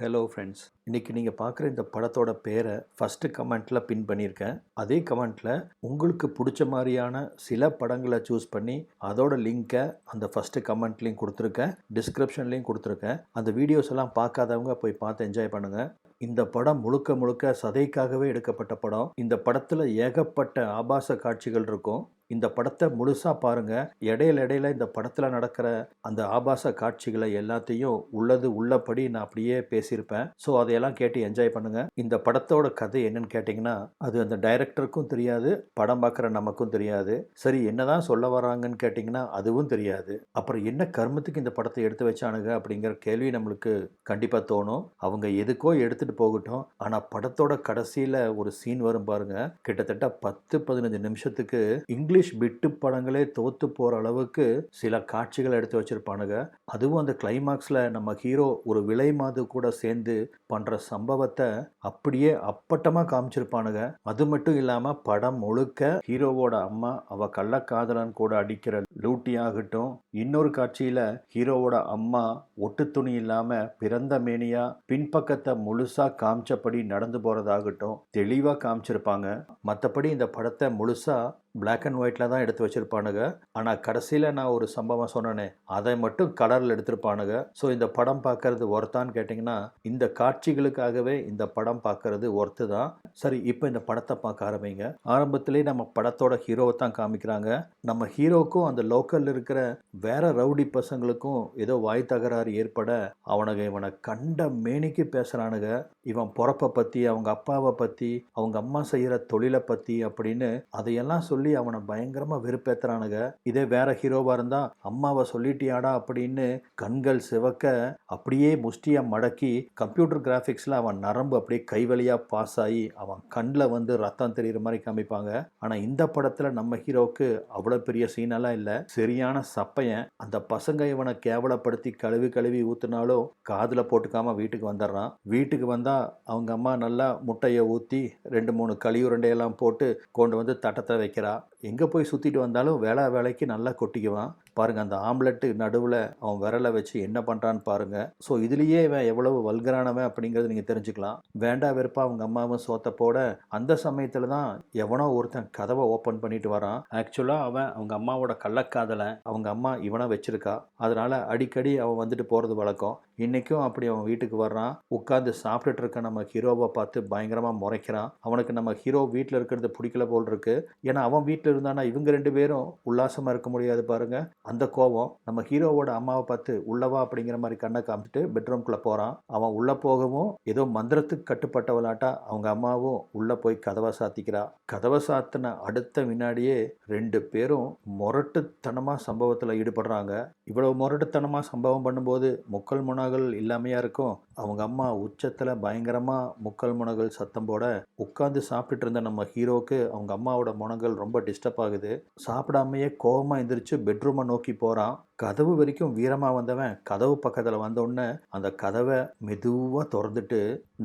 Hello friends இன்றைக்கி நீங்கள் பார்க்குற இந்த படத்தோட பேரை ஃபஸ்ட்டு கமெண்ட்டில் பின் பண்ணியிருக்கேன். அதே கமெண்ட்டில் உங்களுக்கு பிடிச்ச மாதிரியான சில படங்களை சூஸ் பண்ணி அதோட லிங்க்கை அந்த ஃபஸ்ட்டு கமெண்ட்லேயும் கொடுத்துருக்கேன். டிஸ்கிரிப்ஷன்லேயும் கொடுத்துருக்கேன். அந்த வீடியோஸ் எல்லாம் பார்க்காதவங்க போய் பார்த்து என்ஜாய் பண்ணுங்கள் இந்த படம் முழுக்க முழுக்க சதைக்காகவே எடுக்கப்பட்ட படம். இந்த படத்தில் ஏகப்பட்ட ஆபாச காட்சிகள் இருக்கும். இந்த படத்தை முழுசாக பாருங்கள் இடையில இடையில இந்த படத்தில் நடக்கிற அந்த ஆபாச காட்சிகளை எல்லாத்தையும் உள்ளது உள்ளபடி நான் அப்படியே பேசியிருப்பேன். ஸோ அதையெல்லாம் கேட்டு என்ஜாய் பண்ணுங்கள் இந்த படத்தோட கதை என்னன்னு கேட்டிங்கன்னா அது அந்த டைரக்டருக்கும் தெரியாது படம் பார்க்குற நமக்கும் தெரியாது. சரி என்னதான் சொல்ல வராங்கன்னு கேட்டிங்கன்னா அதுவும் தெரியாது. அப்புறம் என்ன கர்மத்துக்கு இந்த படத்தை எடுத்து வச்சானுங்க அப்படிங்கிற கேள்வி நம்மளுக்கு கண்டிப்பாக தோணும். அவங்க எதுக்கோ எடுத்துகிட்டு போகட்டும். ஆனால் படத்தோட கடைசியில் ஒரு சீன் வரும் பாருங்க. கிட்டத்தட்ட பத்து பதினஞ்சு நிமிஷத்துக்கு இங்கிலீஷ் பிட்டு படங்களே தோத்து போகிற அளவுக்கு சில காட்சிகள் எடுத்து வச்சிருப்பானுங்க. அதுவும் அந்த கிளைமாக்ஸில் நம்ம ஹீரோ ஒரு விலை மாது கூட சேர்ந்து பண்ணுற சம்பவத்தை அப்படியே அப்பட்டமாக காமிச்சிருப்பானுங்க. அது மட்டும் இல்லாமல் படம் முழுக்க ஹீரோவோட அம்மா அவ கள்ளக்காதலன் கூட அடிக்கிற லூட்டி ஆகட்டும் இன்னொரு காட்சியில் ஹீரோவோட அம்மா ஒட்டு துணி இல்லாமல் பிறந்த மேனியா பின்பக்கத்தை முழுசாக காமிச்சபடி நடந்து போகிறதாகட்டும் தெளிவாக காமிச்சிருப்பாங்க. மற்றபடி இந்த படத்தை முழுசாக பிளாக் அண்ட் ஒயிட்டில் தான் எடுத்து வச்சுருப்பானுங்க. ஆனால் கடைசியில் நான் ஒரு சம்பவம் சொன்னேனே அதை மட்டும் கலரில் எடுத்திருப்பானுங்க. ஸோ இந்த படம் பார்க்கறது ஒர்த்தான்னு கேட்டிங்கன்னா இந்த காட்சிகளுக்காகவே இந்த படம் பார்க்கறது ஒர்த்து தான். சரி இப்போ இந்த படத்தை பார்க்க ஆரம்பிங்க. ஆரம்பத்திலே நம்ம படத்தோட ஹீரோவை தான் காமிக்கிறாங்க. நம்ம ஹீரோக்கும் அந்த லோக்கலில் இருக்கிற வேற ரவுடி பசங்களுக்கும் ஏதோ வாய் தகராறு ஏற்பட அவனுங்க இவனை கண்ட மேனிக்கு பேசுகிறானுங்க இவன் பிறப்பை பற்றி அவங்க அப்பாவை பற்றி அவங்க அம்மா செய்கிற தொழிலை பற்றி அப்படின்னு அதையெல்லாம் சொல்லி அவனை பயங்கரமாக வெறுப்பேத்துறானுங்க. இதே வேற ஹீரோவாக இருந்தால் அம்மாவை சொல்லிட்டியாடா அப்படின்னு கண்கள் சிவக்க அப்படியே முஷ்டியை மடக்கி கம்ப்யூட்டர் கிராஃபிக்ஸில் அவன் நரம்பு அப்படியே கைவழியாக பாஸ் ஆகி அவன் கண்ணில் வந்து ரத்தம் தெரிகிற மாதிரி காமிப்பாங்க. ஆனால் இந்த படத்தில் நம்ம ஹீரோவுக்கு அவ்வளோ பெரிய சீனெல்லாம் இல்லை. சரியான சப்பையன் அந்த பசங்க இவனை கேவலப்படுத்தி கழுவி கழுவி ஊத்துனாலும் காதில் போட்டுக்காம வீட்டுக்கு வந்துடுறான். வீட்டுக்கு வந்தால் அவங்க அம்மா நல்லா முட்டையை ஊற்றி ரெண்டு மூணு களியுருண்டையெல்லாம் போட்டு கொண்டு வந்து தட்டத்தை வைக்கிறா. எங்கே போய் சுற்றிட்டு வந்தாலும் வேலை வேலைக்கு நல்லா கொட்டிக்குவான். பாருங்கள் அந்த ஆம்லெட்டு நடுவில் அவன் விரலை வச்சு என்ன பண்ணுறான்னு பாருங்கள் ஸோ இதுலேயே இவன் எவ்வளவு வல்கரானவன் அப்படிங்கிறது நீங்கள் தெரிஞ்சுக்கலாம். வேண்டா வெறுப்பாக அவங்க அம்மாவும் சோத்த போட அந்த சமயத்தில் தான் எவனோ ஒருத்தன் கதவை ஓப்பன் பண்ணிட்டு வரான். ஆக்சுவலாக அவன் அவங்க அம்மாவோட கள்ளக்காதலை அவங்க அம்மா இவனை வச்சுருக்கா. அதனால் அடிக்கடி அவன் வந்துட்டு போகிறது வழக்கம். இன்றைக்கும் அப்படி அவன் வீட்டுக்கு வர்றான். உட்காந்து சாப்பிட்டுட்டு இருக்க நம்ம ஹீரோவை பார்த்து பயங்கரமாக முறைக்கிறான். அவனுக்கு நம்ம ஹீரோ வீட்டில் இருக்கிறது பிடிக்கல போல் இருக்கு. ஏன்னா அவன் வீட்டில் இருந்தானா இவங்க ரெண்டு பேரும் உல்லாசமாக இருக்க முடியாது பாருங்கள் அந்த கோபம் நம்ம ஹீரோவோட அம்மாவை பார்த்து உள்ளவா அப்படிங்கிற மாதிரி கண்ணை காமிச்சிட்டு பெட்ரூம்குள்ளே போகிறான். அவன் உள்ளே போகவும் ஏதோ மந்திரத்துக்கு கட்டுப்பட்டவளாட்டா அவங்க அம்மாவும் உள்ளே போய் கதவை சாத்திக்கிறா. கதவை சாத்தின அடுத்த வினாடியே ரெண்டு பேரும் முரட்டுத்தனமாக சம்பவத்தில் ஈடுபடுறாங்க. இவ்வளவு முரட்டுத்தனமாக சம்பவம் பண்ணும்போது முக்கல் முனகள் இல்லாமையாக இருக்கும். அவங்க அம்மா உச்சத்தில் பயங்கரமாக முக்கல் முனகள் சத்தம் போட உட்காந்து சாப்பிட்டுட்டு இருந்த நம்ம ஹீரோவுக்கு அவங்க அம்மாவோட முனங்கள் ரொம்ப டிஸ்டர்ப் ஆகுது. சாப்பிடாமையே கோவமாக எந்திரிச்சு பெட்ரூமை நோக்கி போகிறான் கதவு வரைக்கும் வீரமாக வந்தவன் கதவு பக்கத்தில் வந்தோடனே அந்த கதவை மெதுவாக திறந்துட்டு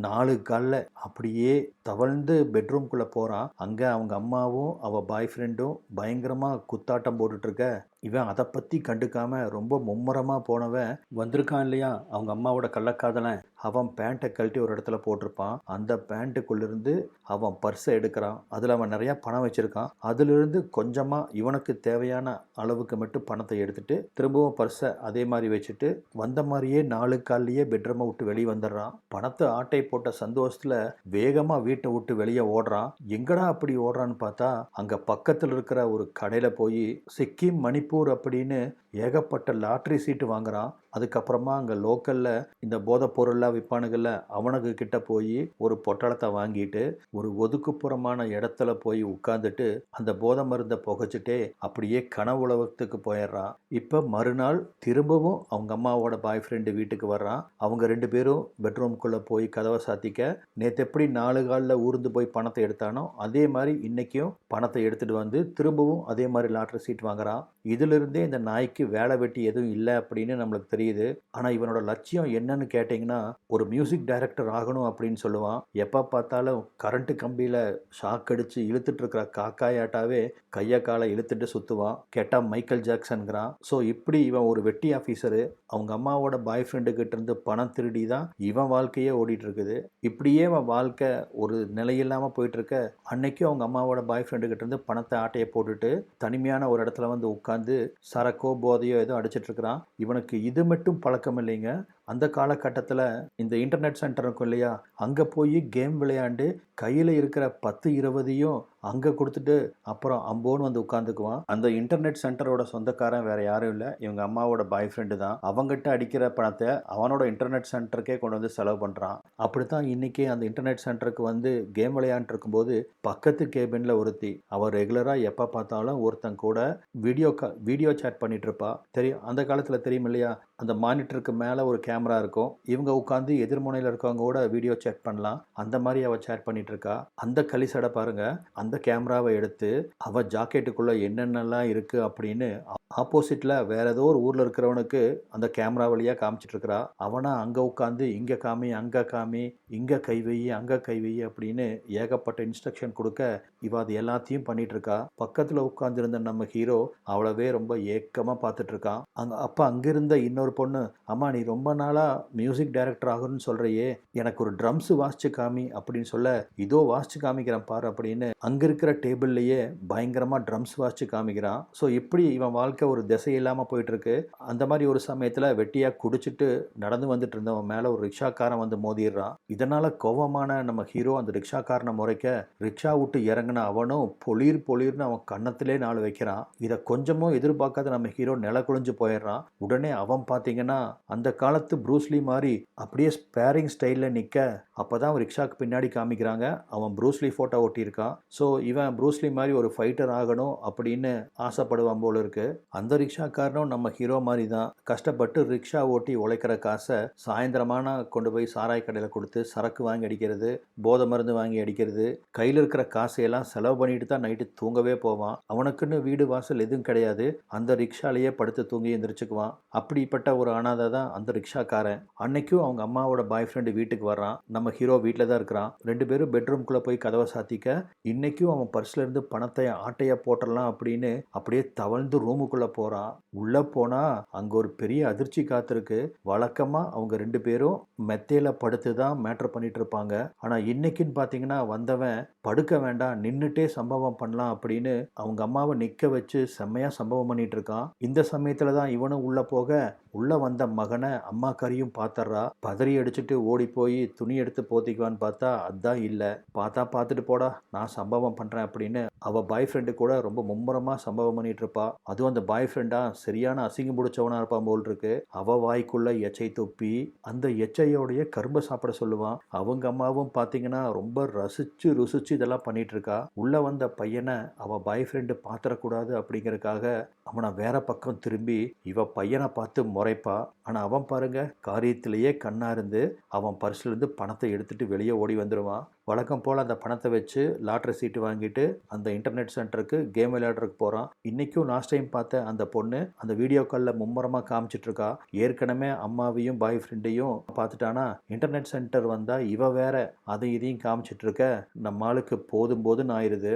நாலு காலில் அப்படியே தவழ்ந்து பெட்ரூம்குள்ளே போகிறான் அங்கே அவங்க அம்மாவும் அவள் பாய் ஃப்ரெண்டும் பயங்கரமாக குத்தாட்டம் போட்டுட்ருக்க இவன் அதை பற்றி கண்டுக்காம ரொம்ப மும்முரமாக போனவன் வந்திருக்கான் இல்லையா? அவங்க அம்மாவோட கள்ளக்காதலன். அவன் பேண்ட்டை கழட்டி ஒரு இடத்துல போட்டிருப்பான். அந்த பேண்ட்டுக்குள்ளேருந்து அவன் பர்ஸை எடுக்கிறான். அதில் அவன் நிறையா பணம் வச்சுருக்கான். அதிலிருந்து கொஞ்சமாக இவனுக்கு தேவையான அளவுக்கு மட்டும் பணத்தை எடுத்துட்டு திரும்பவும் பர்ஸை அதே மாதிரி வச்சுட்டு வந்த மாதிரியே நாலு கால்லையே பெட்ரூமை விட்டு வெளியே வந்துடுறான். பணத்தை ஆட்டை போட்ட சந்தோஷத்தில் வேகமாக வீட்டை விட்டு வெளியே ஓடுறான். எங்கடா அப்படி ஓடுறான்னு பார்த்தா அங்கே பக்கத்தில் இருக்கிற ஒரு கடையில் போய் சிக்கிம் மணிப்பூர் அப்படின்னு ஏகப்பட்ட லாட்ரி சீட்டு வாங்குறான். அதுக்கப்புறமா அங்கே லோக்கலில் இந்த போதைப் பொருள்லாம் விற்பானுகளில் அவனுக்கு கிட்ட போய் ஒரு பொட்டலத்தை வாங்கிட்டு ஒரு ஒதுக்குப்புறமான இடத்துல போய் உட்காந்துட்டு அந்த போதை மருந்தை புகைச்சிட்டே அப்படியே கனவுலகத்துக்கு போயிடுறான். இப்போ மறுநாள் திரும்பவும் அவங்க அம்மாவோட பாய் ஃப்ரெண்டு வீட்டுக்கு வர்றான். அவங்க ரெண்டு பேரும் பெட்ரூம்குள்ளே போய் கதவை சாத்திக்க நேற்று எப்படி நாலு காலில் ஊர்ந்து போய் பணத்தை எடுத்தானோ அதே மாதிரி இன்றைக்கும் பணத்தை எடுத்துகிட்டு வந்து திரும்பவும் அதே மாதிரி லாட்ரி சீட் வாங்குறான். இதிலிருந்தே இந்த நாய்க்கு வேலை வெட்டி எதுவும் இல்லை அப்படின்னு நம்மளுக்கு தெரியும் தெரியுது. ஆனால் இவனோட லட்சியம் என்னன்னு கேட்டிங்கன்னா ஒரு மியூசிக் டைரக்டர் ஆகணும் அப்படின்னு சொல்லுவான். எப்போ பார்த்தாலும் கரண்ட்டு கம்பியில் ஷாக் அடித்து இழுத்துட்டு இருக்கிற காக்காயாட்டாவே கையை காலை இழுத்துட்டு சுற்றுவான் கேட்டால் மைக்கேல் ஜாக்சன்கிறான். ஸோ இப்படி இவன் ஒரு வெட்டி ஆஃபீஸரு அவங்க அம்மாவோட பாய் ஃப்ரெண்டு இருந்து பணம் திருடி தான் இவன் வாழ்க்கையே ஓடிட்டு இருக்குது இப்படியே அவன் வாழ்க்கை ஒரு நிலையில்லாமல் போயிட்டு இருக்க அன்னைக்கும் அவங்க அம்மாவோட பாய் ஃப்ரெண்டுக்கிட்டேருந்து இருந்து பணத்தை ஆட்டையை போட்டுட்டு தனிமையான ஒரு இடத்துல வந்து உட்காந்து சரக்கோ போதையோ ஏதோ அடிச்சிட்டு இருக்கிறான் இவனுக்கு இது மட்டும் பழக்கம் இல்லைங்க. அந்த காலகட்டத்தில் இந்த இன்டர்நெட் சென்டர் இருக்கும் இல்லையா? அங்கே போய் கேம் விளையாண்டு கையில் இருக்கிற பத்து இருபதையும் அங்கே கொடுத்துட்டு அப்புறம் அம்போன்னு வந்து உட்காந்துக்குவான் அந்த இன்டர்நெட் சென்டரோட சொந்தக்காரன் வேற யாரும் இல்லை. இவங்க அம்மாவோட பாய் ஃப்ரெண்டு தான். அவங்ககிட்ட அடிக்கிற பணத்தை அவனோட இன்டர்நெட் சென்டருக்கே கொண்டு வந்து செலவு பண்ணுறான் அப்படி தான் இன்றைக்கி அந்த இன்டர்நெட் சென்டருக்கு வந்து கேம் விளையாண்டு இருக்கும்போது பக்கத்து கேபினில் ஒருத்தி அவள் ரெகுலராக எப்போ பார்த்தாலும் ஒருத்தன் கூட வீடியோ கா வீடியோ சேட் பண்ணிகிட்ருப்பா தெரியும் அந்த காலத்தில் தெரியும் இல்லையா? அந்த மானிட்டருக்கு மேலே ஒரு கே கேமரா இருக்கும். இவங்க உட்காந்து எதிர்முனையில் இருக்கவங்க கூட வீடியோ சேட் பண்ணலாம். அந்த மாதிரி அவள் சேட் பண்ணிட்டு இருக்கா. அந்த கலிசடை பாருங்க. அந்த கேமராவை எடுத்து அவள் ஜாக்கெட்டுக்குள்ளே என்னென்னலாம் இருக்குது அப்படின்னு ஆப்போசிட்டில் வேற ஏதோ ஒரு ஊரில் இருக்கிறவனுக்கு அந்த கேமரா வழியாக காமிச்சிட்டு இருக்கிறா. அவனா அங்கே உட்காந்து இங்கே காமி அங்கே காமி இங்கே கை வை அங்கே கை வை அப்படின்னு ஏகப்பட்ட இன்ஸ்ட்ரக்ஷன் கொடுக்க இவ அது எல்லாத்தையும் பண்ணிட்டு இருக்கா. பக்கத்தில் உட்காந்துருந்த நம்ம ஹீரோ அவ்வளவே ரொம்ப ஏக்கமாக பார்த்துட்டு இருக்கான். அங்கே அப்போ அங்கிருந்த இன்னொரு பொண்ணு அம்மா நீ ரொம்ப நாளாக மியூசிக் டைரக்டர் ஆகணும்னு சொல்கிறையே எனக்கு ஒரு ட்ரம்ஸ் வாசிச்சு காமி அப்படின்னு சொல்ல இதோ வாசிச்சு காமிக்கிறேன் பாரு அப்படின்னு அங்கே இருக்கிற டேபிள்லையே பயங்கரமாக ட்ரம்ஸ் வாசிச்சு காமிக்கிறான். ஸோ இப்படி இவன் வாழ்க்கை ஒரு திசை இல்லாமல் போயிட்டுருக்கு. அந்த மாதிரி ஒரு சமயத்தில் வெட்டியாக குடிச்சிட்டு நடந்து வந்துட்டு இருந்தவன் மேலே ஒரு ரிக்ஷாக்காரன் வந்து மோதிடுறான். இதனால் கோவமான நம்ம ஹீரோ அந்த ரிக்ஷாக்காரனை முறைக்க ரிக்ஷா விட்டு இறங்கின அவனும் பொளிர் பொளிர்னு அவன் கன்னத்திலே நாள் வைக்கிறான். இதை கொஞ்சமும் எதிர்பார்க்காத நம்ம ஹீரோ நில குழிஞ்சு போயிடுறான். உடனே அவன் பார்த்தீங்கன்னா அந்த காலத்து ப்ரூஸ்லி மாதிரி அப்படியே ஸ்பேரிங் ஸ்டைலில் நிற்க அப்போ தான் ரிக்ஷாக்கு பின்னாடி காமிக்கிறாங்க. அவன் ப்ரூஸ்லி ஃபோட்டோ ஒட்டியிருக்கான். ஸோ இவன் ப்ரூஸ்லி மாதிரி ஒரு ஃபைட்டர் ஆகணும் அப்படின்னு ஆசைப்படுவான் போல இருக்கு. அந்த ரிக்ஷாக்காரனும் நம்ம ஹீரோ மாதிரி தான் கஷ்டப்பட்டு ரிக்ஷா ஓட்டி உழைக்கிற காசை சாயந்தரமான கொண்டு போய் சாராய் கடையில் கொடுத்து சரக்கு வாங்கி அடிக்கிறது போதை மருந்து வாங்கி அடிக்கிறது கையில் இருக்கிற காசையெல்லாம் செலவு பண்ணிட்டு தான் நைட்டு தூங்கவே போவான். அவனுக்குன்னு வீடு வாசல் எதுவும் கிடையாது. அந்த ரிக்ஷாலேயே படுத்து தூங்கி எந்திரிச்சுக்குவான். அப்படிப்பட்ட ஒரு அனாதை தான் அந்த ரிக்ஷாக்காரன் அன்னைக்கும் அவங்க அம்மாவோட பாய் ஃப்ரெண்டு வீட்டுக்கு வர்றான். நம்ம ஹீரோ வீட்டில் தான் இருக்கிறான். ரெண்டு பேரும் பெட்ரூம்குள்ளே போய் கதவை சாத்திக்க இன்னைக்கும் அவன் பர்ஸ்ல இருந்து பணத்தை ஆட்டையை போட்டுடலாம் அப்படின்னு அப்படியே தவழ்ந்து ரூமுக்குள்ளே போகிறான் உள்ளே போனால் அங்கே ஒரு பெரிய அதிர்ச்சி காத்திருக்கு. வழக்கமாக அவங்க ரெண்டு பேரும் மெத்தையில் படுத்து தான் மேட்ரு பண்ணிட்டு இருப்பாங்க. ஆனால் இன்னைக்குன்னு பார்த்தீங்கன்னா வந்தவன் படுக்க வேண்டாம் நின்றுட்டே சம்பவம் பண்ணலாம் அப்படின்னு அவங்க அம்மாவை நிற்க வச்சு செம்மையாக சம்பவம் பண்ணிட்டு இருக்கான். இந்த சமயத்தில் தான் இவனும் உள்ளே போக உள்ளே வந்த மகனை அம்மா கறியும் பார்த்தர்றா பதறி அடிச்சுட்டு ஓடி போய் துணி எடுத்து போத்திக்குவான்னு பார்த்தா அதான் இல்லை. பார்த்தா பார்த்துட்டு போடா. நான் சம்பவம் பண்ணுறேன் அப்படின்னு அவள் பாய் ஃப்ரெண்டு கூட ரொம்ப மும்முரமாக சம்பவம் பண்ணிட்டு இருப்பா அதுவும் அந்த பாய் ஃப்ரெண்டா சரியான அசிங்கம் பிடிச்சவனா இருப்பான் போல் இருக்கு அவ வாய்க்குள்ள எச்சை தொப்பி அந்த எச்சையோடைய கரும்பை சாப்பிட சொல்லுவான் அவங்க அம்மாவும் பார்த்தீங்கன்னா ரொம்ப ரசிச்சு ருசிச்சு இதெல்லாம் பண்ணிட்டு இருக்கா உள்ள வந்த பையனை அவ பாய் ஃப்ரெண்டு பாத்திரக்கூடாது அப்படிங்கறதுக்காக அவனை வேற பக்கம் திரும்பி இவ பையனை பார்த்து முறைப்பா. ஆனா அவன் பாருங்க காரியத்திலேயே கண்ணா இருந்து அவன் பர்ஸ்ல இருந்து பணத்தை எடுத்துட்டு வெளியே ஓடி வந்துடுவான் வழக்கம் போல் அந்த பணத்தை வச்சு லாட்ரி சீட்டு வாங்கிட்டு அந்த அந்த இன்டர்நெட் சென்டருக்கு கேம் விளையாடுறதுக்கு போகிறான் இன்றைக்கும் லாஸ்ட் டைம் பார்த்த அந்த பொண்ணு அந்த வீடியோ காலில் மும்முரமாக காமிச்சிட்டு இருக்கா ஏற்கனவே அம்மாவையும் பாய் ஃப்ரெண்டையும் பார்த்துட்டானா இன்டர்நெட் சென்டர் வந்தால் இவ வேற அதை இதையும் காமிச்சிட்டு இருக்க நம்ம ஆளுக்கு போதும் போதுன்னு ஆயிடுது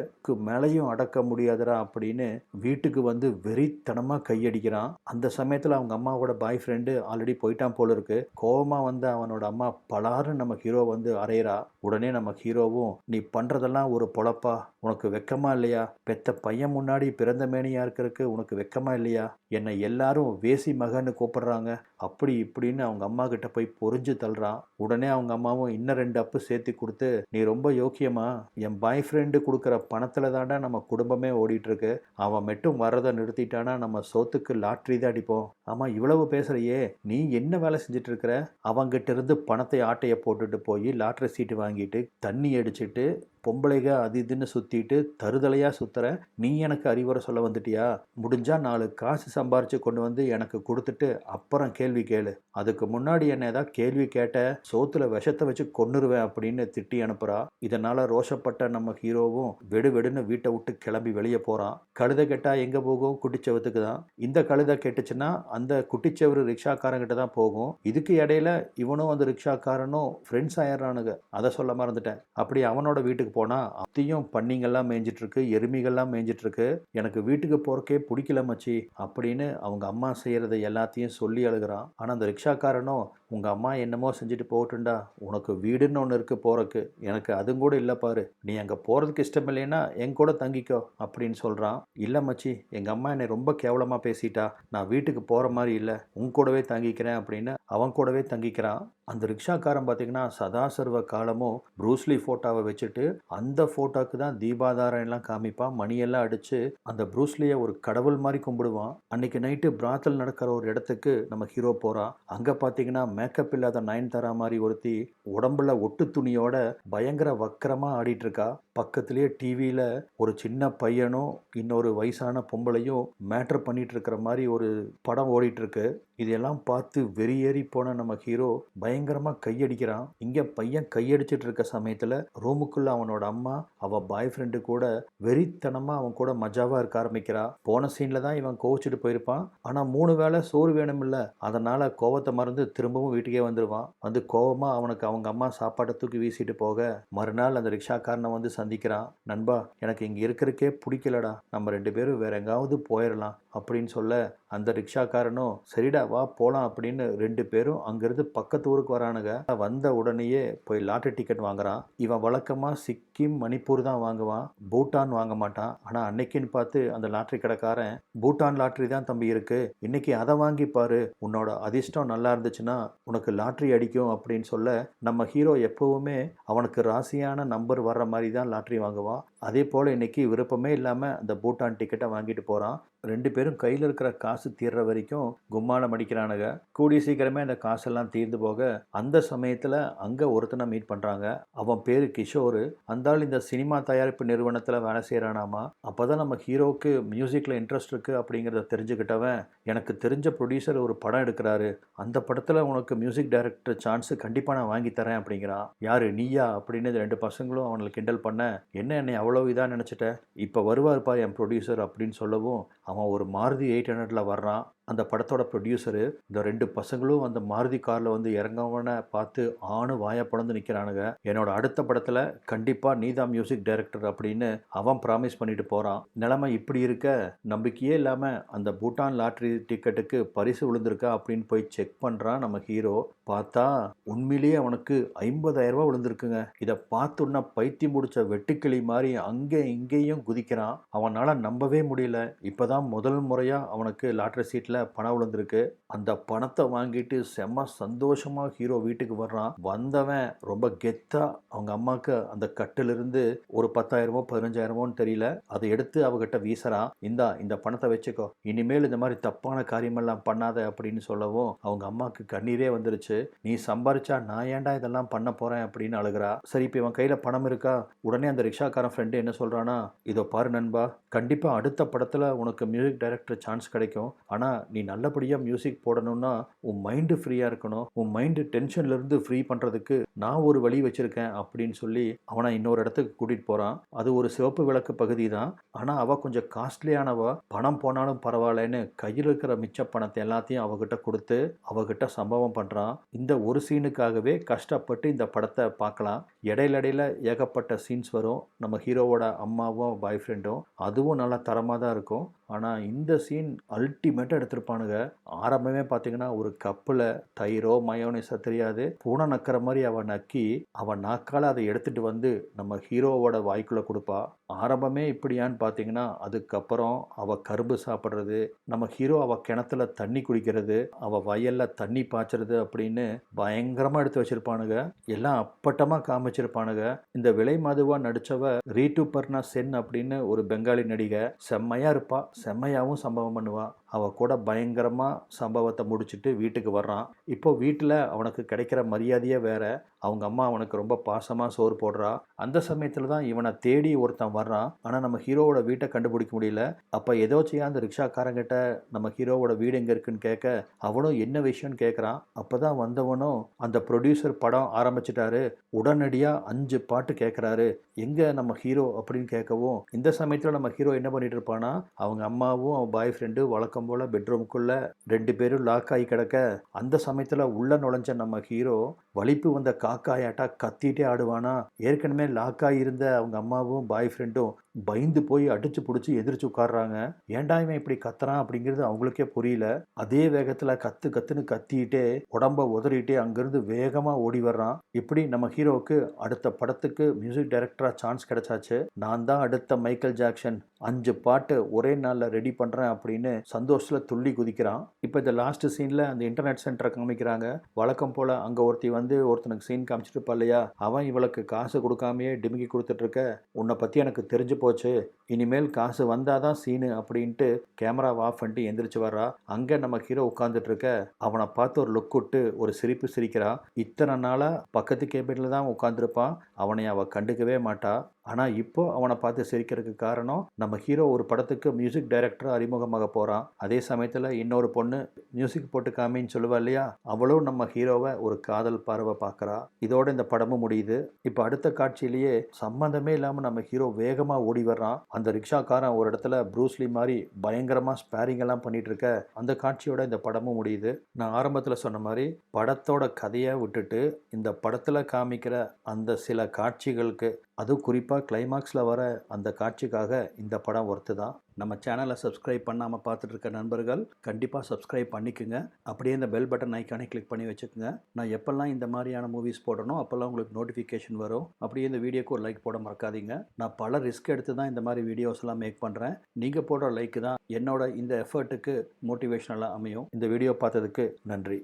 மேலையும் அடக்க முடியாதுடா அப்படின்னு வீட்டுக்கு வந்து வெறித்தனமாக கையடிக்கிறான். அந்த சமயத்தில் அவங்க அம்மாவோட பாய் ஃப்ரெண்டு ஆல்ரெடி போயிட்டான் போல இருக்கு. கோபமாக வந்து அவனோட அம்மா பலாருன்னு நம்ம ஹீரோ வந்து அரையிறா உடனே நம்ம ஹீரோவும் நீ பண்ணுறதெல்லாம் ஒரு பொழப்பா. உனக்கு வெக்கம் வெக்கமா இல்லையா? பெத்த பையன் முன்னாடி பிறந்த மேனியா இருக்கிறதுக்கு உனக்கு வெக்கமா இல்லையா? என்னை எல்லாரும் வேசி மகன்னு கூப்பிடுறாங்க. அப்படி இப்படின்னு அவங்க அம்மா கிட்ட போய் பொறிஞ்சு தள்ளுறான். உடனே அவங்க அம்மாவும் இன்னும் ரெண்டு அப்பு சேர்த்து கொடுத்து நீ ரொம்ப யோக்கியமா என் பாய் ஃப்ரெண்டு கொடுக்குற பணத்தில் தாண்டா நம்ம குடும்பமே ஓடிட்டுருக்கு. அவன் மட்டும் வர்றதை நிறுத்திட்டானா நம்ம சோத்துக்கு லாட்ரி தான் அடிப்போம். ஆமாம் இவ்வளவு பேசுகிறையே நீ என்ன வேலை செஞ்சுட்டு இருக்கிற அவங்கிட்ட இருந்து பணத்தை ஆட்டையை போட்டுட்டு போய் லாட்ரி சீட்டு வாங்கிட்டு தண்ணி அடிச்சுட்டு பொம்பளைக அது இதுன்னு சுற்றிட்டு தருதலையாக சுற்றுற நீ எனக்கு அறிவுரை சொல்ல வந்துட்டியா? முடிஞ்சால் நாலு காசு சம்பாரித்து கொண்டு வந்து எனக்கு கொடுத்துட்டு அப்புறம் கேள்வி கேளு. அதுக்கு முன்னாடி என்ன ஏதாவது கேள்வி கேட்ட சோத்துல விஷத்தை வச்சு கொன்னுருவேன் அப்படின்னு திட்டி அனுப்புறா. இதனால ரோஷப்பட்ட நம்ம ஹீரோவும் வெடு வெடுன்னு வீட்டை விட்டு கிளம்பி வெளியே போறான். கழுதை கெட்டா எங்க போகும்? குட்டிச்சவத்துக்கு தான். இந்த கழுதை கெட்டுச்சுன்னா அந்த குட்டிச்சவரு ரிக்ஷாக்காரங்கிட்ட தான் போகும். இதுக்கு இடையில இவனும் அந்த ரிக்ஷாக்காரனும் ஃப்ரெண்ட்ஸ் ஆயிடுறானுங்க. அதை சொல்ல மறந்துட்டேன். அப்படி அவனோட வீட்டுக்கு போனா அத்தையும் பண்ணிங்கெல்லாம் மேய்ஞ்சிட்டு இருக்கு எருமிகள்லாம் மேய்ஞ்சிட்டு இருக்கு எனக்கு வீட்டுக்கு போறக்கே பிடிக்கல மச்சி அப்படின்னு அவங்க அம்மா செய்யறதை எல்லாத்தையும் சொல்லி அழுகிறான். ஆனா அந்த ரிக்ஷாக்காரனும் உங்கள் அம்மா என்னமோ செஞ்சுட்டு போகட்டுண்டா உனக்கு வீடுன்னு ஒன்று இருக்குது போகிறக்கு எனக்கு அதுவும் கூட இல்லை பாரு. நீ அங்கே போகிறதுக்கு இஷ்டம் இல்லைன்னா என் கூட தங்கிக்கோ அப்படின்னு சொல்கிறான் இல்லை மச்சி எங்கள் அம்மா என்னை ரொம்ப கேவலமாக பேசிட்டா. நான் வீட்டுக்கு போகிற மாதிரி இல்லை. உன் கூடவே தங்கிக்கிறேன் அப்படின்னு அவன் கூடவே தங்கிக்கிறான். அந்த ரிக்ஷாக்காரன் பார்த்தீங்கன்னா சதாசர்வ காலமும் ப்ரூஸ்லி ஃபோட்டோவை வச்சுட்டு அந்த ஃபோட்டோக்கு தான் தீபாதாரம் எல்லாம் காமிப்பான். மணியெல்லாம் அடித்து அந்த ப்ரூஸ்லியை ஒரு கடவுள் மாதிரி கும்பிடுவான். அன்னைக்கு நைட்டு பிராத்தல் நடக்கிற ஒரு இடத்துக்கு நம்ம ஹீரோ போகிறான் அங்கே பார்த்தீங்கன்னா மேக்கப் இல்லாத நயன் தரா மாதிரி ஒருத்தி உடம்புல ஒட்டு துணியோட பயங்கர வக்கரமாக ஆடிட்டு இருக்கா பக்கத்துலேயே டிவியில் ஒரு சின்ன பையனும் இன்னொரு வயசான பொம்பளையும் மேட்ரு பண்ணிட்டு இருக்கிற மாதிரி ஒரு படம் ஓடிட்டு இருக்கு இதெல்லாம் பார்த்து வெறியேறி போன நம்ம ஹீரோ பயங்கர பயங்கரமாக கையடிக்கிறான். இங்கே பையன் கையடிச்சிட்டு இருக்க சமயத்தில் ரூமுக்குள்ள அவனோட அம்மா அவ பாய் ஃப்ரெண்டு கூட வெறித்தனமாக அவன் கூட மஜாவாக இருக்க ஆரம்பிக்கிறா. போன சீனில் தான் இவன் கோவிச்சிட்டு போயிருப்பான். ஆனால் மூணு வேளை சோறு வேணுமில்ல அதனால் கோவத்தை மறந்து திரும்பவும் வீட்டுக்கே வந்துடுவான் வந்து கோவமாக அவனுக்கு அவங்க அம்மா சாப்பாட்டை தூக்கி வீசிட்டு போக மறுநாள் அந்த ரிக்ஷாக்காரனை வந்து சந்திக்கிறான். நண்பா எனக்கு இங்கே இருக்கிறக்கே பிடிக்கலடா. நம்ம ரெண்டு பேரும் வேற எங்காவது போயிடலாம் அப்படின்னு சொல்ல அந்த ரிக்ஷாக்காரனும் சரிடா வா போகலாம் அப்படின்னு ரெண்டு பேரும் அங்கேருந்து பக்கத்து ஊருக்கு வரானுங்க. வந்த உடனேயே போய் லாட்டரி டிக்கெட் வாங்குறான். இவன் வழக்கமாக சிக்கிம் மணிப்பூர் தான் வாங்குவான். பூட்டான் வாங்க மாட்டான். ஆனால் அன்னைக்குன்னு பார்த்து அந்த லாட்டரி கடைக்காரன் பூட்டான் லாட்டரி தான் தம்பி இருக்குது இன்னைக்கு அதை வாங்கி பாரு. உன்னோட அதிர்ஷ்டம் நல்லா இருந்துச்சுன்னா உனக்கு லாட்ரி அடிக்கும் அப்படின்னு சொல்ல நம்ம ஹீரோ எப்போவுமே அவனுக்கு ராசியான நம்பர் வர்ற மாதிரி தான் லாட்ரி வாங்குவான். அதே போல் இன்னைக்கு விருப்பமே இல்லாமல் அந்த பூட்டான் டிக்கெட்டை வாங்கிட்டு போகிறான் ரெண்டு பேரும் கையில் இருக்கிற காசு தீர்ற வரைக்கும் கும்மாளம் அடிக்கிறானுங்க. கூடிய சீக்கிரமே அந்த காசெல்லாம் தீர்ந்து போக அந்த சமயத்தில் அங்கே ஒருத்தனை மீட் பண்ணுறாங்க அவன் பேர் கிஷோர். அந்தாள் இந்த சினிமா தயாரிப்பு நிறுவனத்தில் வேலை செய்கிறானாமா அப்போ தான் நம்ம ஹீரோவுக்கு மியூசிக்கில் இன்ட்ரெஸ்ட் இருக்குது அப்படிங்கிறத தெரிஞ்சுக்கிட்டவன் எனக்கு தெரிஞ்ச ப்ரொடியூசர் ஒரு படம் எடுக்கிறாரு. அந்த படத்தில் உனக்கு மியூசிக் டைரக்டர் சான்ஸு கண்டிப்பாக நான் வாங்கி தரேன் அப்படிங்கிறான். யார்? நீயா? அப்படின்னு ரெண்டு பசங்களும் அவனை கிண்டல் பண்ண என்ன என்னை அவ்வளோ இதாக நினச்சிட்ட? இப்போ வருவார்ப்பா என் ப்ரொடியூசர் அப்படின்னு சொல்லவும் அவன் ஒரு மாருதி எயிட் ஹண்ட்ரடில் வர்றான். அந்த படத்தோட ப்ரொடியூசரு இந்த ரெண்டு பசங்களும் அந்த மாருதி காரில் வந்து இறங்கவனை பார்த்து ஆணு வாயை பிளந்து நிற்கிறானுங்க என்னோட அடுத்த படத்தில் கண்டிப்பாக நீதா மியூசிக் டைரக்டர் அப்படின்னு அவன் ப்ராமிஸ் பண்ணிட்டு போகிறான் நிலைமை இப்படி இருக்க நம்பிக்கையே இல்லாமல் அந்த பூட்டான் லாட்ரி டிக்கெட்டுக்கு பரிசு விழுந்திருக்கா அப்படின்னு போய் செக் பண்ணுறான் நம்ம ஹீரோ பார்த்தா உண்மையிலேயே அவனுக்கு ஐம்பதாயிரரூபா விழுந்திருக்குங்க. இதை பார்த்தோன்னா பைத்தியம் முடிச்ச வெட்டுக்கிளி மாதிரி அங்கே இங்கேயும் குதிக்கிறான். அவனால் நம்பவே முடியல. இப்போ தான் முதல் முறையாக அவனுக்கு லாட்ரி சீட்டில் பணம் விழுந்திருக்கு அந்த பணத்தை வாங்கிட்டு செம்ம சந்தோஷமாக ஹீரோ வீட்டுக்கு வர்றான். வந்தவன் ரொம்ப கெத்தாக அவங்க அம்மாவுக்கு அந்த கட்டிலிருந்து ஒரு பத்தாயிரமோ பதினஞ்சாயிரமோன்னு தெரியல. அதை எடுத்து அவகிட்ட வீசுறான். இந்தா இந்த பணத்தை வச்சுக்கோ. இனிமேல் இந்த மாதிரி தப்பான காரியமெல்லாம் பண்ணாத அப்படின்னு சொல்லவும் அவங்க அம்மாவுக்கு கண்ணீரே வந்துருச்சு. நீ சம்பாரிச்சா நான் ஏன்டா இதெல்லாம் பண்ண போகிறேன் அப்படின்னு அழுகிறா. சரி இப்போ இவன் கையில் பணம் இருக்கா? உடனே அந்த ரிக்ஷாக்காரன் ஃப்ரெண்டு என்ன சொல்கிறானா இதோ பாரு நண்பா கண்டிப்பாக அடுத்த படத்தில் உனக்கு மியூசிக் டைரக்டர் சான்ஸ் கிடைக்கும். ஆனால் நீ நல்லபடியாக மியூசிக் போடணும்னா உன் மைண்டு ஃப்ரீயாக இருக்கணும். உன் மைண்டு டென்ஷன்லேருந்து ஃப்ரீ பண்ணுறதுக்கு நான் ஒரு வழி வச்சுருக்கேன் அப்படின்னு சொல்லி அவனை இன்னொரு இடத்துக்கு கூட்டிகிட்டு போகிறான் அது ஒரு சிவப்பு விளக்கு பகுதி தான். ஆனால் அவள் கொஞ்சம் காஸ்ட்லியானவ பணம் போனாலும் பரவாயில்லன்னு கையில் இருக்கிற மிச்ச பணத்தை எல்லாத்தையும் அவகிட்ட கொடுத்து அவகிட்ட சம்பவம் பண்ணுறான் இந்த ஒரு சீனுக்காகவே கஷ்டப்பட்டு இந்த படத்தை பார்க்கலாம். இடையிலடையில் ஏகப்பட்ட சீன்ஸ் வரும். நம்ம ஹீரோவோட அம்மாவும் பாய் ஃப்ரெண்டும் அதுவும் நல்லா தரமாக தான் இருக்கும். ஆனால் இந்த சீன் அல்டிமேட்டாக எடுத்திருப்பானுங்க. ஆரம்பமே பார்த்தீங்கன்னா ஒரு கப்பில் தயிரோ மயோனிஸோ தெரியாது. பூனை நக்கிற மாதிரி அவன் நக்கி அவன் நாக்கால் அதை எடுத்துகிட்டு வந்து நம்ம ஹீரோவோட வாய்க்குள்ளே கொடுப்பா. ஆரம்பமே இப்படியான்னு பார்த்தீங்கன்னா அதுக்கப்புறம் அவள் கரும்பு சாப்பிட்றது நம்ம ஹீரோ அவள் கிணத்துல தண்ணி குடிக்கிறது அவள் வயலில் தண்ணி பாய்ச்சறது அப்படின்னு பயங்கரமாக எடுத்து வச்சிருப்பானுங்க. எல்லாம் அப்பட்டமாக காமிச்சிருப்பானுங்க. இந்த விலை மதுவாக நடித்தவ ரீட்டு பர்னா சென் அப்படின்னு ஒரு பெங்காலி நடிகை செம்மையாக இருப்பாள் செம்மையாகவும் சம்பவம் பண்ணுவாள் அவள் கூட பயங்கரமாக சம்பவத்தை முடிச்சுட்டு வீட்டுக்கு வர்றான். இப்போ வீட்டில் அவனுக்கு கிடைக்கிற மரியாதையே வேற. அவங்க அம்மா அவனுக்கு ரொம்ப பாசமாக சோறு போடுறா. அந்த சமயத்தில் தான் இவனை தேடி ஒருத்தன் வர்றான். ஆனால் நம்ம ஹீரோவோட வீட்டை கண்டுபிடிக்க முடியல. அப்போ ஏதோ அந்த ரிக்ஷாக்காரங்கிட்ட நம்ம ஹீரோவோட வீடு எங்கே இருக்குன்னு கேட்க அவனும் என்ன விஷயம்னு கேட்குறான். அப்போ தான் வந்தவனும் அந்த ப்ரொடியூசர் படம் ஆரம்பிச்சிட்டாரு. உடனடியாக அஞ்சு பாட்டு கேட்குறாரு. எங்கே நம்ம ஹீரோ அப்படின்னு கேட்கவும் இந்த சமயத்தில் நம்ம ஹீரோ என்ன பண்ணிட்டு இருப்பானா அவங்க அம்மாவும் அவன் பாய் ஃப்ரெண்டு வழக்கம் போல் பெட்ரூம்குள்ளே ரெண்டு பேரும் லாக் ஆகி கிடக்க அந்த சமயத்தில் உள்ளே நுழைஞ்ச நம்ம ஹீரோ வலிப்பு வந்த காக்காயாட்டா கத்திட்டே ஆடுவானா? ஏற்கனவே லாக்காக இருந்த அவங்க அம்மாவும் பாய் ஃப்ரெண்டும் பயந்து போய் அடிச்சு பிடிச்சி எதிர்த்து உட்காடுறாங்க ஏன்டா இவன் இப்படி கத்துறான் அப்படிங்கிறது அவங்களுக்கே புரியல. அதே வேகத்தில் கத்து கத்துன்னு கத்திட்டே உடம்ப உதறிட்டே அங்கிருந்து வேகமாக ஓடி வர்றான். இப்படி நம்ம ஹீரோவுக்கு அடுத்த படத்துக்கு மியூசிக் டைரக்டராக சான்ஸ் கிடைச்சாச்சு. நான் தான் அடுத்த மைக்கேல் ஜாக்சன் அஞ்சு பாட்டு ஒரே நாளில் ரெடி பண்ணுறேன் அப்படின்னு சந்தோஷத்தில் துள்ளி குதிக்கிறான். இப்போ இந்த லாஸ்ட் சீனில் அந்த இன்டர்நெட் சென்டரை காமிக்கிறாங்க. வழக்கம் போல் அங்கே ஒருத்தி வந்து ஒருத்தனுக்கு சீன் காமிச்சிட்டு இல்லையா அவன் இவளுக்கு காசு கொடுக்காமையே டிமிக்கி கொடுத்துட்ருக்க உன்னை பற்றி எனக்கு தெரிஞ்சு போச்சு. இனிமேல் காசு வந்தால் தான் சீனு அப்படின்ட்டு கேமரா ஆஃப் பண்ணிட்டு எந்திரிச்சு வர்றா. அங்கே நம்ம ஹீரோ உட்காந்துட்டு இருக்க அவனை பார்த்து ஒரு லுக் விட்டு ஒரு சிரிப்பு சிரிக்கிறான் இத்தனை நாளாக பக்கத்து கேபினில் தான் உட்காந்துருப்பான் அவனை அவள் கண்டுக்கவே மாட்டா. ஆனால் இப்போ அவனை பார்த்து சிரிக்கிறதுக்கு காரணம் நம்ம ஹீரோ ஒரு படத்துக்கு மியூசிக் டைரக்டராக அறிமுகமாக போகிறான் அதே சமயத்தில் இன்னொரு பொண்ணு மியூசிக் போட்டு காமின்னு சொல்லுவா இல்லையா? அவளும் நம்ம ஹீரோவை ஒரு காதல் பார்வை பார்க்குறா. இதோட இந்த படமும் முடியுது. இப்போ அடுத்த காட்சியிலேயே சம்மந்தமே இல்லாமல் நம்ம ஹீரோ வேகமாக ஓடி வர்றான். அந்த ரிக்ஷாக்காரன் ஒரு இடத்துல ப்ரூஸ்லி மாதிரி பயங்கரமாக ஸ்பேரிங் எல்லாம் பண்ணிட்டு இருக்க அந்த காட்சியோட இந்த படமும் முடியுது. நான் ஆரம்பத்தில் சொன்ன மாதிரி படத்தோட கதையை விட்டுட்டு இந்த படத்தில் காமிக்கிற அந்த சில காட்சிகளுக்கு அதுவும் குறிப்பாக கிளைமாக்ஸில் வர அந்த காட்சிக்காக இந்த படம் ஒர்த்து தான். நம்ம சேனலை சப்ஸ்கிரைப் பண்ணாமல் பார்த்துட்டு இருக்க நண்பர்கள் கண்டிப்பாக சப்ஸ்கிரைப் பண்ணிக்கோங்க. அப்படியே இந்த பெல் பட்டன் ஐக்கானே கிளிக் பண்ணி வச்சுக்கோங்க. நான் எப்போல்லாம் இந்த மாதிரியான மூவிஸ் போடணும் அப்போல்லாம் உங்களுக்கு நோட்டிஃபிகேஷன் வரும். அப்படியே இந்த வீடியோக்கு ஒரு லைக் போட மறக்காதீங்க. நான் பல ரிஸ்க் எடுத்து தான் இந்த மாதிரி வீடியோஸ் எல்லாம் மேக் பண்ணுறேன் நீங்கள் போடுற லைக் தான் என்னோட இந்த எஃபர்ட்டுக்கு மோட்டிவேஷனலாக அமையும். இந்த வீடியோ பார்த்ததுக்கு நன்றி.